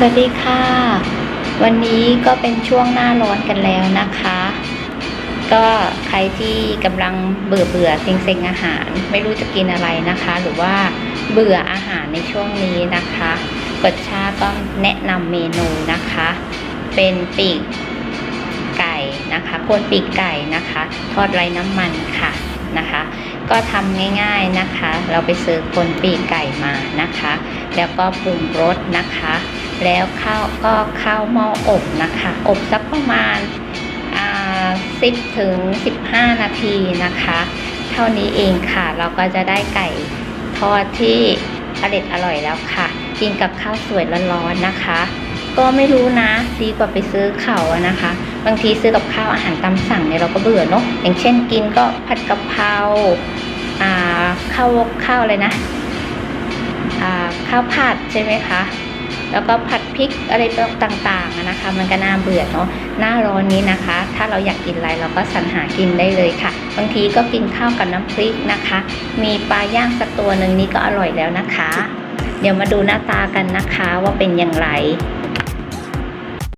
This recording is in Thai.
สวัสดีค่ะ วันนี้ก็เป็นช่วงหน้าร้อนกันแล้วนะคะ ก็ใครที่กำลังเบื่อเบื่อเซ็งเซ็งอาหาร ไม่รู้จะกินอะไรนะคะ หรือว่าเบื่ออาหารในช่วงนี้นะคะกดชาก็แนะนำเมนูนะคะ เป็นปีกไก่นะคะกวนปีกไก่นะคะ ทอดไร้น้ำมันค่ะนะคะ ก็ทำง่ายๆนะคะ เราไปซื้อคนปีกไก่มานะคะ แล้วก็ปรุงรสนะคะ แล้วข้าวก็ข้าวหม้ออบนะคะ อบสักประมาณ10ถึง15 นาทีนะคะ เท่านี้เองค่ะ เราก็จะได้ไก่ทอดที่อร่อยอร่อยแล้วค่ะ กินกับข้าวสวยร้อนๆนะคะ ก็ไม่รู้นะดีกว่าไปซื้อเขานะคะ บางทีซื้อกับข้าวอาหารตามสั่งเนี่ยเราก็เบื่อเนาะอย่างเช่นกินก็ผัดกะเพราอ่าข้าวข้าวอะไรนะอ่าข้าวผัดใช่ไหมคะ แล้วก็ผัดพริกอะไรต่างๆนะคะ มันก็น่าเบื่อเนาะหน้าร้อนนี้นะคะ ถ้าเราอยากกินอะไรเราก็สรรหากินได้เลยค่ะ บางทีก็กินข้าวกับน้ำพริกนะคะ มีปลาย่างสักตัวหนึ่งนี้ก็อร่อยแล้วนะคะ เดี๋ยวมาดูหน้าตากันนะคะว่าเป็นอย่างไร